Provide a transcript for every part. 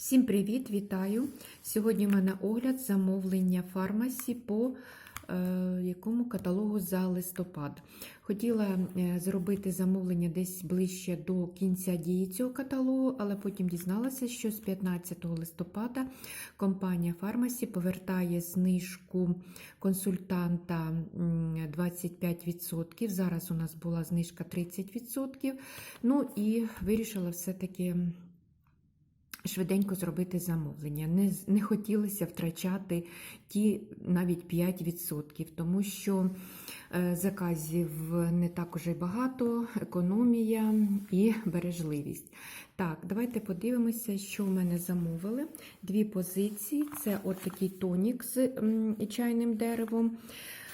Всім привіт, вітаю! Сьогодні в мене огляд замовлення фармасі по е, якому каталогу за листопад. Хотіла е, зробити замовлення десь ближче до кінця дії цього каталогу, але потім дізналася, що з 15 листопада компанія Фармасі повертає знижку консультанта 25%. Зараз у нас була знижка 30%. Ну і вирішила все-таки швиденько зробити замовлення. Не, не хотілося втрачати ті навіть 5%, тому що е, заказів не так уже багато, економія і бережливість. Так, давайте подивимося, що в мене замовили. Дві позиції: це от такий тонік з м, чайним деревом.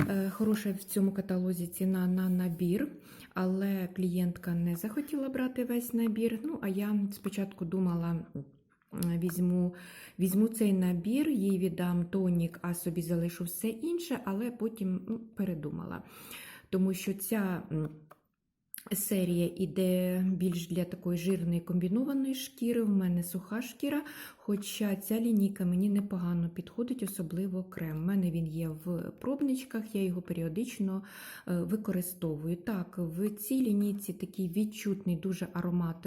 Е, Хороша в цьому каталозі ціна на набір, але клієнтка не захотіла брати весь набір. Ну, а я спочатку думала. Візьму, візьму цей набір, їй віддам тонік, а собі залишу все інше, але потім ну, передумала. Тому що ця серія іде більш для такої жирної комбінованої шкіри. В мене суха шкіра, хоча ця лінійка мені непогано підходить, особливо крем. У мене він є в пробничках, я його періодично е, використовую. Так, в цій лінійці такий відчутний дуже аромат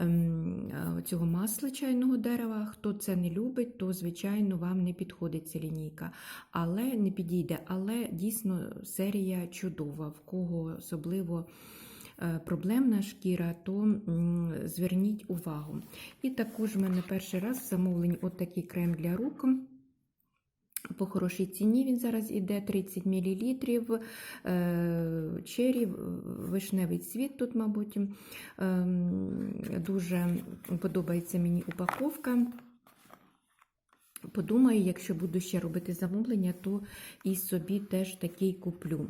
ем, е, цього масла чайного дерева. Хто це не любить, то, звичайно, вам не підходить ця лінійка. Але не підійде. Але дійсно серія чудова, в кого особливо проблемна шкіра, то зверніть увагу. І також в мене перший раз в замовленні от такий крем для рук. По хорошій ціні він зараз іде 30 мл. Чері, вишневий цвіт тут, мабуть. Ем, Дуже подобається мені упаковка. Подумаю, якщо буду ще робити замовлення, то і собі теж такий куплю.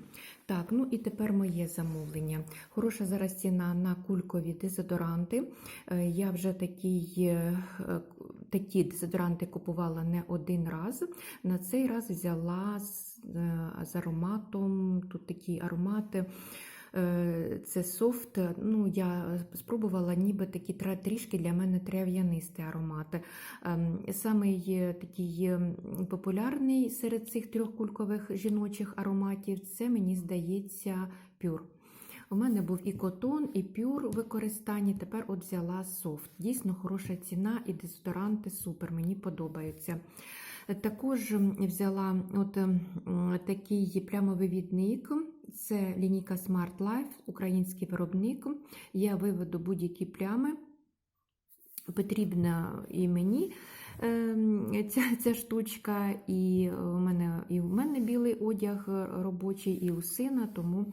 Так, ну і тепер моє замовлення. Хороша зараз ціна на кулькові дезодоранти. Е, Я вже такий, е, такі дезодоранти купувала не один раз. На цей раз взяла з, е, з ароматом, тут такі аромати. Е, Це софт. Ну, я спробувала ніби такі трішки для мене трав'янисті аромати. Ем, Самий е, такий ем, популярний серед цих трьох кулькових жіночих ароматів це, мені здається, пюр. У мене був і котон, і пюр в використанні. Тепер от взяла софт. Дійсно хороша ціна, і дезодоранти супер, мені подобаються. Також взяла от такий плямовивідник. Це лінійка Smart Life, український виробник. Я виведу будь-які плями. Потрібна і мені ем, ця, ця штучка, і у мене, і в мене білий одяг робочий, і у сина, тому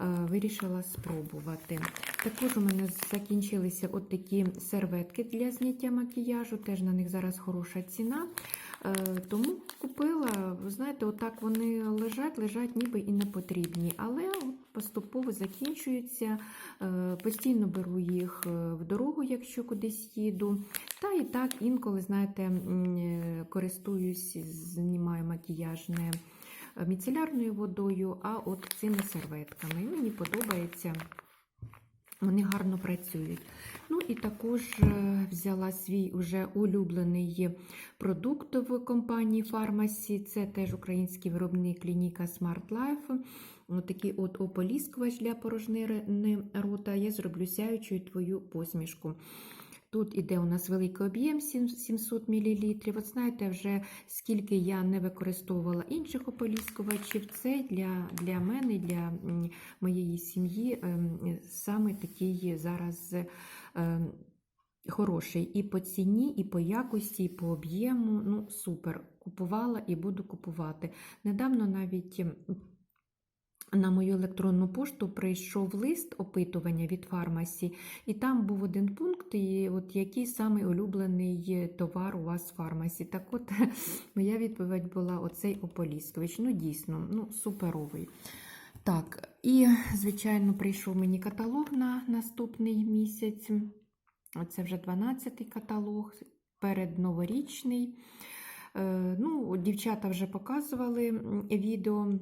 е, вирішила спробувати. Також у мене закінчилися от такі серветки для зняття макіяжу, теж на них зараз хороша ціна. Е, Тому купила, ви знаєте, отак вони лежать, лежать ніби і не потрібні, але поступово закінчуються. Е, Постійно беру їх е, в дорогу, якщо кудись їду. Та і так інколи, знаєте, користуюсь, знімаю макіяж не міцелярною водою, а от цими серветками. Мені подобається. Вони гарно працюють. Ну і також е, взяла свій уже улюблений продукт в компанії Фармасі. Це теж український виробник клініка Smart Life. Отакий Такий от ополіскувач для порожнини рота. Я зроблю сяючою твою посмішку. Тут іде у нас великий об'єм 700 мл. От знаєте, вже скільки я не використовувала інших ополіскувачів, це для, для мене, для моєї сім'ї ем, саме такий зараз ем, хороший і по ціні, і по якості, і по об'єму. Ну, супер. Купувала і буду купувати. Недавно навіть. На мою електронну пошту прийшов лист опитування від фармасі, і там був один пункт, і от який самий улюблений товар у вас в фармасі. Так от моя відповідь була оцей ополіскувач. Ну, дійсно, ну, суперовий. Так, і, звичайно, прийшов мені каталог на наступний місяць. Це вже 12-й каталог, передноворічний. Е, Ну, дівчата вже показували відео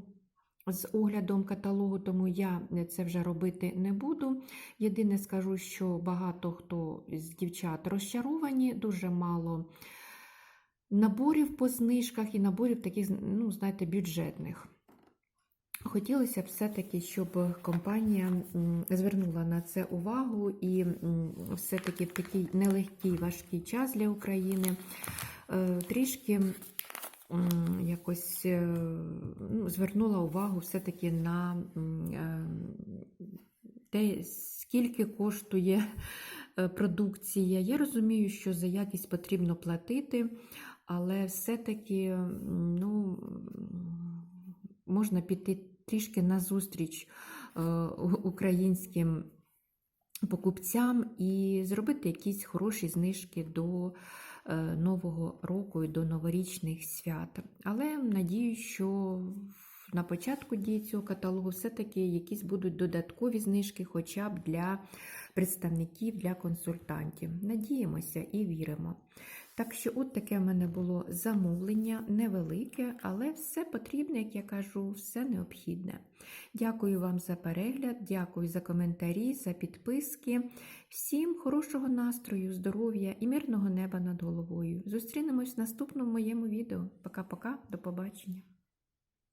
з оглядом каталогу, тому я це вже робити не буду. Єдине скажу, що багато хто з дівчат розчаровані, дуже мало наборів по знижках і наборів таких, ну, знаєте, бюджетних. Хотілося б все-таки, щоб компанія звернула на це увагу і все-таки в такий нелегкий важкий час для України е, трішки якось е, ну, звернула увагу все-таки на е, те, скільки коштує е, продукція. Я розумію, що за якість потрібно платити, але все-таки ну, можна піти трішки назустріч українським покупцям і зробити якісь хороші знижки до Нового року і до новорічних свят. Але надію, що на початку дії цього каталогу все-таки якісь будуть додаткові знижки, хоча б для представників, для консультантів. Надіємося і віримо. Так що, от таке в мене було замовлення, невелике, але все потрібне, як я кажу, все необхідне. Дякую вам за перегляд, дякую за коментарі, за підписки. Всім хорошого настрою, здоров'я і мирного неба над головою. Зустрінемось в наступному моєму відео. Пока-пока, до побачення.